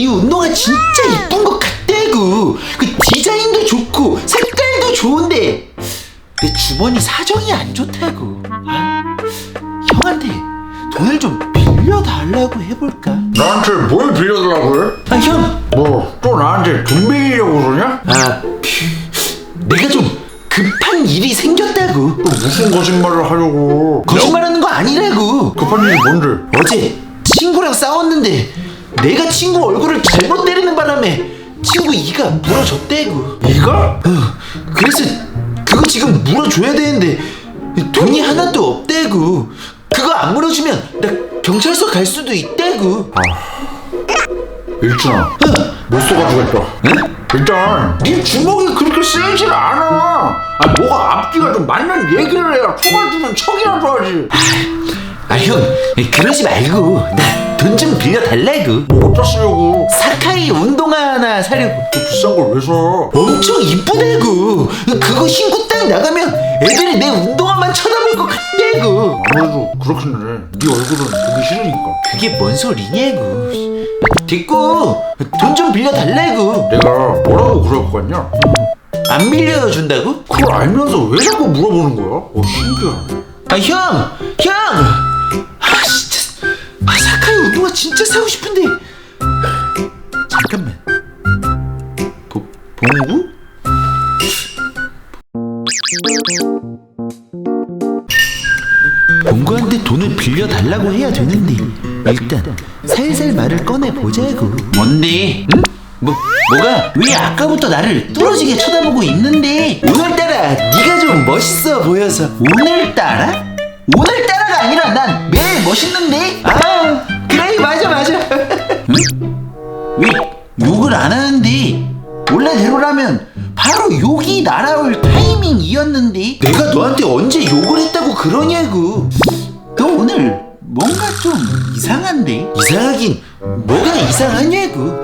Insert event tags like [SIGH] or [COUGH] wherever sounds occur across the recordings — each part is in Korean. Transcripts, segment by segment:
이 운동화 진짜 이쁜 것 같대구. 그 디자인도 좋고 색깔도 좋은데 내 주머니 사정이 안 좋다고. 아, 형한테 돈을 좀 빌려달라고 해볼까? 나한테 뭘 빌려달라고 해? 아 형, 뭐 또 나한테 돈 빌리려고 그러냐? 아 그, 내가 좀 급한 일이 생겼다고. 또 무슨 거짓말을 하려고 거짓말하는 거 아니라고. 급한 일이 뭔데? 어제 친구랑 싸웠는데 내가 친구 얼굴을 잘못 때리는 바람에 친구 이가 물어졌대고. 네가? 어, 그래서 그거 지금 물어줘야 되는데 돈이 하나도 없대고. 그거 안 물어주면 나 경찰서 갈 수도 있대고. 일진아 못 써가지고겠다 일단 네 주먹이 그렇게 세질 않아 아 뭐가 앞뒤가 좀 맞는 얘기를 해야 초가주면 척이라도 하지 아 형 그러지 말고 나 돈 좀 빌려달라고. 뭐 어디다 쓰려고 사카이 운동화 하나 사려고. 또 비싼 걸 왜 사? 엄청 이쁘대고. 그거 신고 딱 나가면 애들이 내 운동화만 쳐다볼 것 같대고. 아무래도 그렇긴 해 네 얼굴은 보기 싫으니까 그게 뭔 소리냐고. 됐고 돈 좀 빌려달라고. 내가 뭐라고 그럴 것 같냐? 안 빌려준다고? 그걸 알면서 왜 자꾸 물어보는 거야? 어 신기하네 아 형, 형. 빌려달라고 해야 되는데 일단 살살 말을 꺼내 보자고. 뭔데? 응? 뭐 뭐가? 왜 아까부터 나를 뚫어지게 쳐다보고 있는데 오늘따라 네가 좀 멋있어 보여서 오늘따라? 오늘따라가 아니라 난 매일 멋있는데? 아 그래 맞아 맞아. [LAUGHS] 응? 왜 욕을 안 하는데 원래대로라면 바로 욕이 날아올 타이밍이었는데 내가 너한테 언제 욕을 했다고 그러냐고 너 오늘 뭔가 좀 이상한데? 이상하긴. 뭐가 이상하냐고.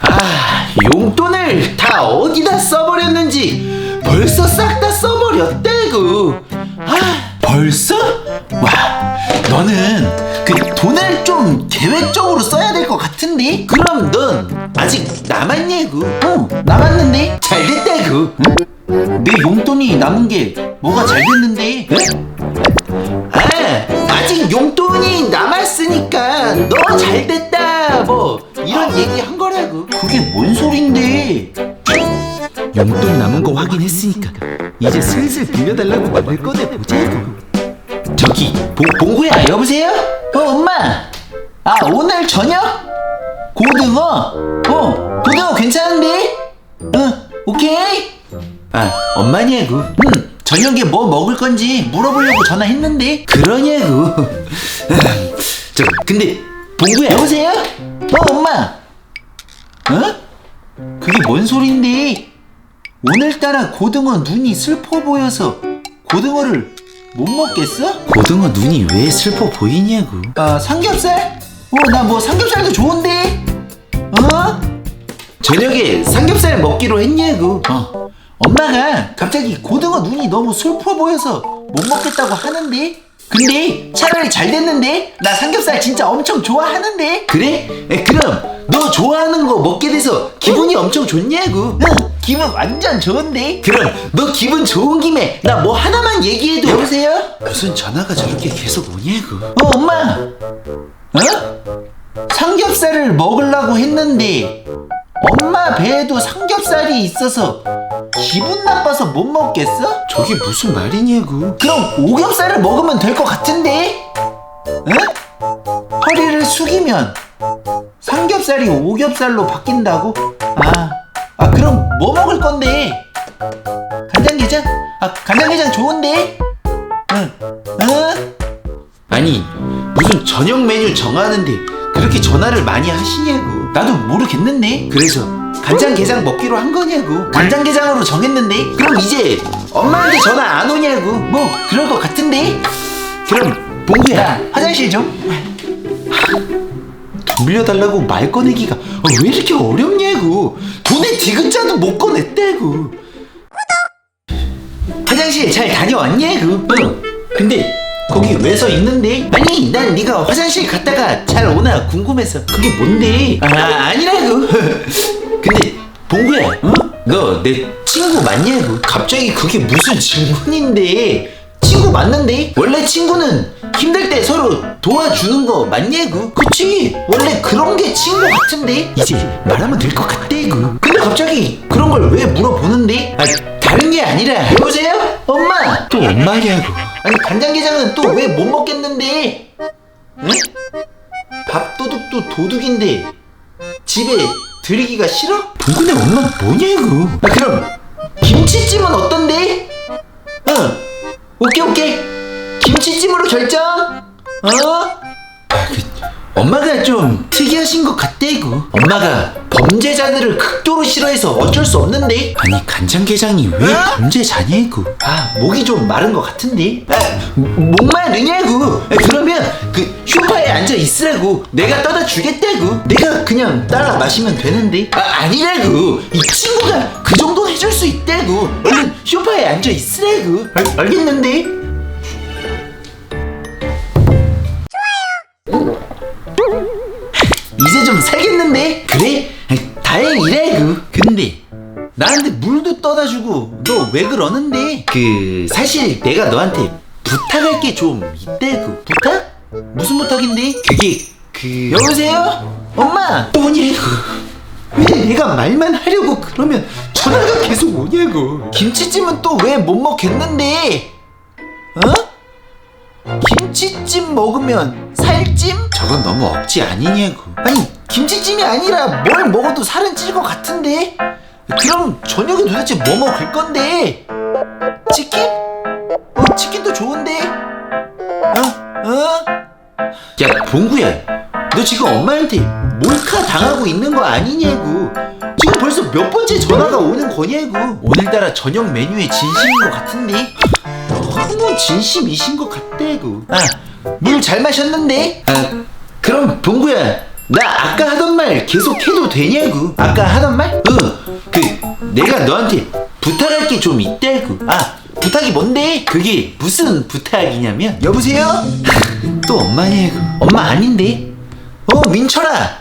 아 용돈을 다 어디다 써버렸는지 벌써 싹 다 써버렸대고. 아. 벌써? 와 너는 그 돈을 좀 계획적으로 써야 될 것 같은데? 그럼 넌 아직 남았냐고. 어 남았는데? 잘 됐다고. 응? 내 용돈이 남은 게 뭐가 잘 됐는데 응? 아 아직 용돈이 남았으니까 너 잘 됐다 뭐 이런 얘기 한 거라고 그게 뭔 소린데 용돈 남은 거 확인했으니까 이제 슬슬 빌려달라고 말을 꺼내보자고 저기 봉, 봉구야 여보세요? 어 엄마 아 오늘 저녁? 고등어? 어 고등어 괜찮은데? 어 오케이 아 엄마냐고 응 저녁에 뭐 먹을 건지 물어보려고 전화했는데 그러냐고 저 [LAUGHS] 근데 봉구야 여보세요? 어 엄마 어? 그게 뭔 소린데 오늘따라 고등어 눈이 슬퍼 보여서 고등어를 못 먹겠어? 고등어 눈이 왜 슬퍼 보이냐고 아 삼겹살? 어 나 뭐 삼겹살도 좋은데 어? 저녁에 삼겹살 먹기로 했냐고 어 엄마가 갑자기 고등어 눈이 너무 슬퍼 보여서 못 먹겠다고 하는데? 근데 차라리 잘 됐는데? 나 삼겹살 진짜 엄청 좋아하는데? 그래? 에, 그럼 너 좋아하는 거 먹게 돼서 기분이 엄청 좋냐고? 응 기분 완전 좋은데? 그럼 너 기분 좋은 김에 나 뭐 하나만 얘기해도 여보세요? 무슨 전화가 저렇게 계속 오냐고? 어 엄마. 어? 삼겹살을 먹으려고 했는데 엄마 배에도 삼겹살이 있어서 기분 나빠서 못 먹겠어? 저게 무슨 말이냐고 그럼 오겹살을 먹으면 될 것 같은데? 응? 허리를 숙이면 삼겹살이 오겹살로 바뀐다고? 아, 아 그럼 뭐 먹을 건데? 간장게장? 아 간장게장 좋은데? 응, 응? 아니 무슨 저녁 메뉴 정하는데 그렇게 전화를 많이 하시냐고 나도 모르겠는데 그래서 간장게장 먹기로 한 거냐고. 간장게장으로 정했는데? 그럼 이제 엄마한테 전화 안 오냐고. 뭐 그럴 것 같은데? 그럼 봉구야 화장실 좀. 돈 빌려달라고 말 꺼내기가 아, 왜 이렇게 어렵냐고. 돈에 디귿자도 못 꺼냈대고. 화장실 잘 다녀왔냐고. 응. 근데 거기 왜 서 있는데? 아니 난 네가 화장실 갔다가 잘 오나 궁금해서. 그게 뭔데? 아 아니라고 [LAUGHS] 근데 봉구야 어? 너내 친구 맞냐고 갑자기 그게 무슨 질문인데 친구 맞는데? 원래 친구는 힘들 때 서로 도와주는 거 맞냐고? 그치? 원래 그런 게 친구 같은데? 이제 말하면 될 것 같대고 근데 갑자기 그런 걸 왜 물어보는데? 아 다른 게 아니라 여보세요? 엄마! 또 엄마냐고 아니 간장게장은 또 왜 못 먹겠는데? 응? 밥도둑도 도둑인데 집에 들이기가 싫어? 동근의 엄마 뭐냐고 아 그럼 김치찜은 어떤데? 응 오케이 오케이 김치찜으로 결정 어? 엄마가 좀 특이하신 것 같대고 엄마가 범죄자들을 극도로 싫어해서 어쩔 수 없는데? 아니 간장게장이 왜 범죄자냐고 아 목이 좀 마른 것 같은데? 아, 목마르냐고 아, 그러면 그 쇼파에 앉아 있으라고 내가 떠다 주겠다고 내가 그냥 따라 마시면 되는데? 아 아니라고 이 친구가 그 정도 해줄 수 있다고 얼른 쇼파에 앉아 있으라고 알, 알겠는데 나한테 물도 떠다 주고 너 왜 그러는데? 그 사실 내가 너한테 부탁할 게 좀 있대구 부탁? 무슨 부탁인데? 그게 그 여보세요? 엄마 뭐냐고 왜 내가 말만 하려고 그러면 전화가 계속 오냐고 김치찜은 또 왜 못 먹겠는데? 어? 김치찜 먹으면 살찜? 저건 너무 억지 아니냐고 아니 김치찜이 아니라 뭘 먹어도 살은 찔 것 같은데 그럼 저녁에 도대체 뭐 먹을 건데? 치킨? 어 치킨도 좋은데? 어? 어? 야 봉구야. 너 지금 엄마한테 몰카 당하고 있는 거 아니냐고. 지금 벌써 몇 번째 전화가 오는 거냐고. 오늘따라 저녁 메뉴에 진심인 것 같은데? 너무 진심이신 것 같대고. 아 물 잘 마셨는데? 아 그럼 봉구야 나 아까 하던 말 계속 해도 되냐고 아까 하던 말? 어그 내가 너한테 부탁할 게 좀 있다고 아 부탁이 뭔데? 그게 무슨 부탁이냐면 여보세요? [LAUGHS] 또 엄마냐고 엄마 아닌데? 어 민철아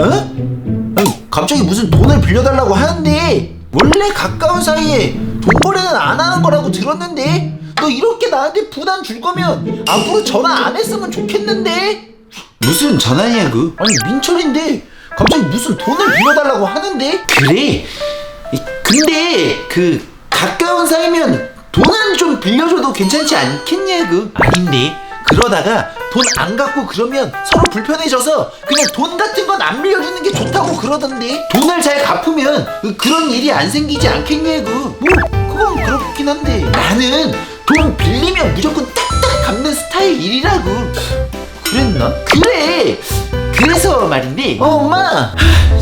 어? 아니 갑자기 무슨 돈을 빌려달라고 하는데 원래 가까운 사이에 돈 거래는 안 하는 거라고 들었는데 너 이렇게 나한테 부담 줄 거면 앞으로 전화 안 했으면 좋겠는데 무슨 전화냐고 아니 민철인데. 갑자기 무슨 돈을 빌려달라고 하는데? 그래. 이- 근데 그 가까운 사이면 돈은 좀 빌려줘도 괜찮지 않겠냐고 아닌데. 그러다가 돈 안 갖고 그러면 서로 불편해져서 그냥 돈 같은 건 안 빌려주는 게 좋다고 그러던데. 돈을 잘 갚으면 그- 그런 일이 안 생기지 않겠냐고 뭐 그건 그렇긴 한데. 나는 돈 빌리면 무조건 딱딱 갚는 스타일이라고 그랬나? 그래. 그래서 말인데. 어 엄마. 하,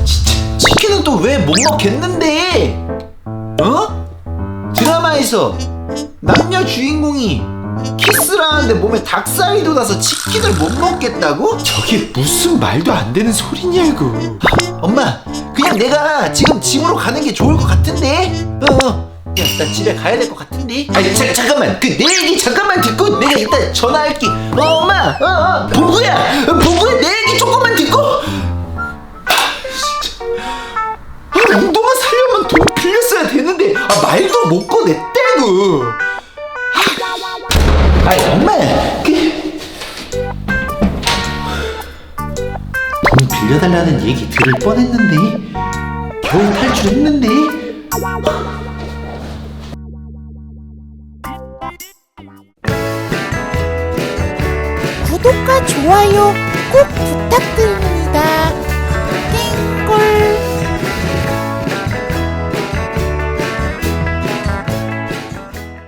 진짜 치킨은 또 왜 못 먹겠는데? 어? 드라마에서 남녀 주인공이 키스를 하는데 몸에 닭살이 돋아서 치킨을 못 먹겠다고? 저게 무슨 말도 안 되는 소리냐고 하, 엄마 그냥 내가 지금 집으로 가는 게 좋을 것 같은데? 어 야, 나 집에 가야 될 것 같은데. 아니, 자, 잠깐만. 그 내 얘기 잠깐만 듣고 내가 이따 전화할게. 어, 엄마. 어, 어. 봉구야. 어, 봉구야, 내 얘기 조금만 듣고. 아. 아, 운동화 살려면 돈 빌렸어야 되는데. 아, 말도 못 꺼냈대고. 아, 엄마. 그. 돈 빌려달라는 얘기 들을 뻔했는데. 겨우 탈출했는데. 좋아요 꼭 부탁드립니다. 땡골.